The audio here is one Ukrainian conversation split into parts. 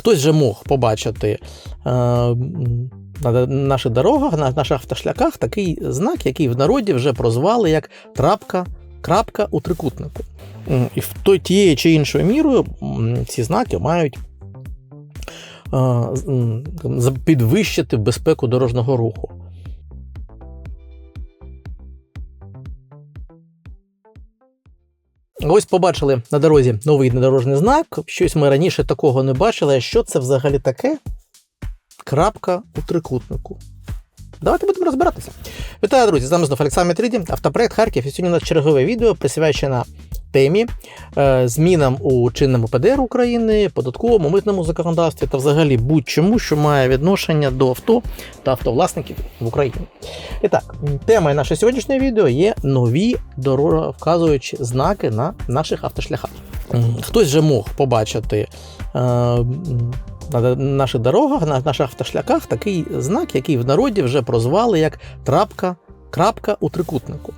Хтось же мог побачити е, на наших дорогах, на наших автошляхах такий знак, який в народі вже прозвали як трапка, крапка у трикутнику. І в той тією чи іншою мірою ці знаки мають е, підвищити безпеку дорожнього руху. Ось побачили на дорозі новий дорожній знак. Щось ми раніше такого не бачили. Що це взагалі таке? Крапка у трикутнику. Давайте будемо розбиратися. Вітаю, друзі! З нами знов Олександр Тріді, автопроект Харків. І сьогодні у нас чергове відео присвячене темі е, змінам у чинному ПДР України, податковому, митному законодавстві та взагалі будь-чому, що має відношення до авто та автовласників в Україні. І так, темою наше сьогоднішнє відео є нові дороговказуючі знаки на наших автошляхах. Хтось же мог побачити е, на наших дорогах, на наших автошляхах такий знак, який в народі вже прозвали як трапка, крапка у трикутнику.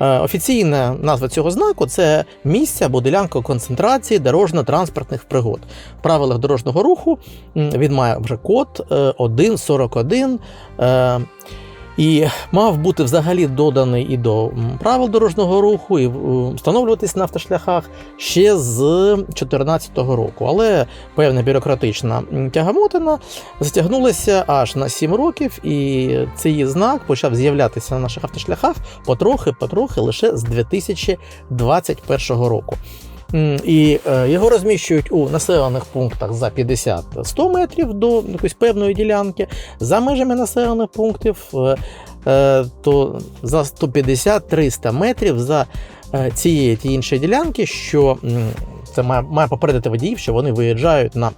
Е, Офіційна назва цього знаку це місце або ділянка концентрації дорожньо-транспортних пригод. В правилах дорожнього руху він має вже код е, 1.41. І мав бути взагалі доданий і до правил дорожнього руху, і встановлюватись на автошляхах ще з 2014 року. Але певна бюрократична тягамотина затягнулася аж на 7 років, і цей знак почав з'являтися на наших автошляхах потрохи-потрохи лише з 2021 року. І е, його розміщують у населених пунктах за 50-100 метрів до якоїсь певної ділянки, за межами населених пунктів, е, е, то за 150-300 метрів за цієї та іншої ділянки, що це має, має попередити водіїв, що вони виїжджають на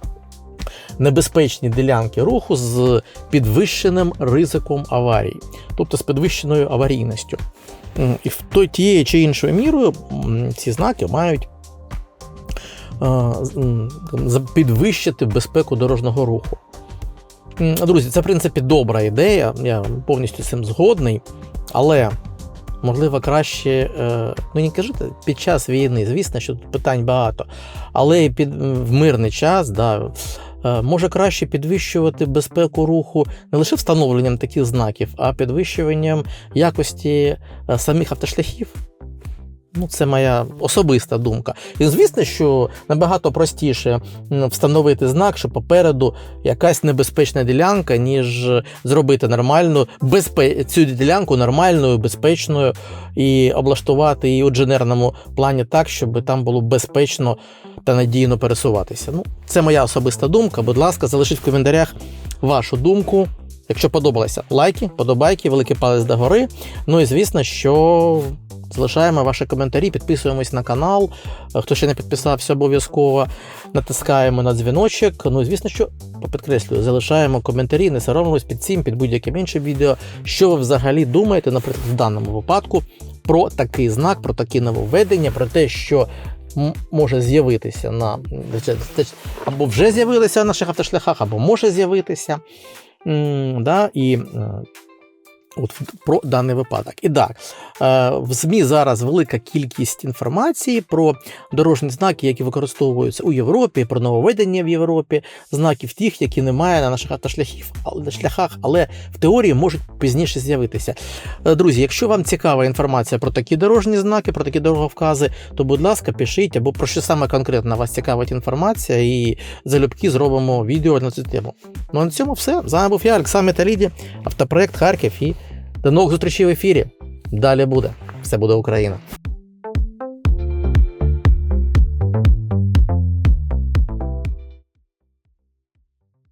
небезпечні ділянки руху з підвищеним ризиком аварії, тобто з підвищеною аварійністю. І в той тією чи іншою мірою ці знаки мають підвищити безпеку дорожнього руху. Друзі, це в принципі добра ідея, я повністю цим згодний, але можливо краще, е, ну не кажете, під час війни, звісно, що тут питань багато, але і під, в мирний час, да, е, може краще підвищувати безпеку руху не лише встановленням таких знаків, а підвищуванням якості е, самих автошляхів. Ну, це моя особиста думка. І звісно, що набагато простіше встановити знак, що попереду якась небезпечна ділянка, ніж зробити нормальну безпе... цю ділянку нормальною, безпечною і облаштувати її у дженерному плані так, щоб там було безпечно та надійно пересуватися. Ну, це моя особиста думка. Будь ласка, залишіть в коментарях вашу думку. Якщо подобалося, лайки, подобайки, великий палець догори. Ну і звісно, що залишаємо ваші коментарі, підписуємось на канал. Е, Хто ще не підписався, обов'язково натискаємо на дзвіночок. Ну і звісно, що підкреслюю, залишаємо коментарі, не соромимось під цим, під будь-яким іншим відео. Що ви взагалі думаєте, наприклад, в даному випадку про такий знак, про такі нововведення, про те, що може з'явитися на або вже з'явилися на наших автошляхах, або може з'явитися. Да, і е, от про даний випадок. І так, е, в ЗМІ зараз велика кількість інформації про дорожні знаки, які використовуються у Європі, про нововведення в Європі, знаків тих, які немає на наших автошляхів, але- шляхах, але в теорії можуть пізніше з'явитися. Е, Друзі, якщо вам цікава інформація про такі дорожні знаки, про такі дороговкази, то будь ласка, пишіть або про що саме конкретно вас цікавить інформація, і залюбки зробимо відео на цю тему. Ну а на цьому все. З вами був я, Олександр Металіді, автопроект Харків і до нових зустрічей в ефірі. Далі буде. Все буде Україна.